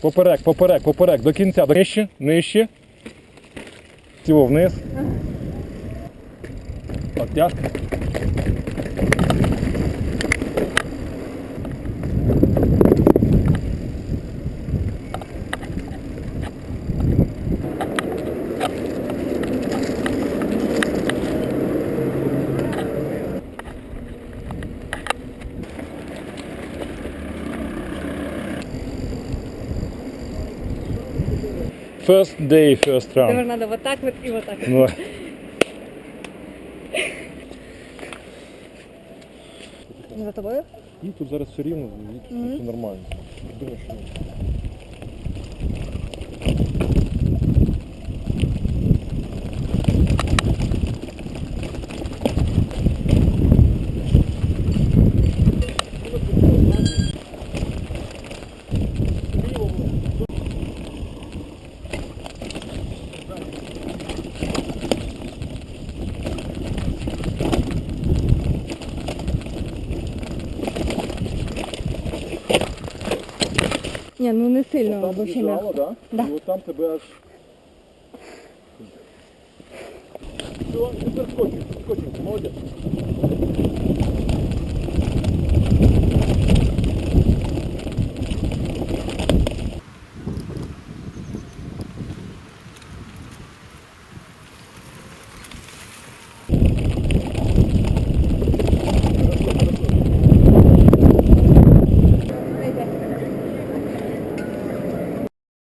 Поперек, поперек, поперек, до кінця. Нижче, нижче. Тіло вниз. Так, First day, first round. Тепер надо вот так вот и вот так. Ну, За тобою? і тут зараз все рівно, і тут все нормально. Думаю, що Ні, ну не сильно, там взагалі м'яко. да? Да. І от там тебе аж. Все, тепер скочив, скочив, молодець.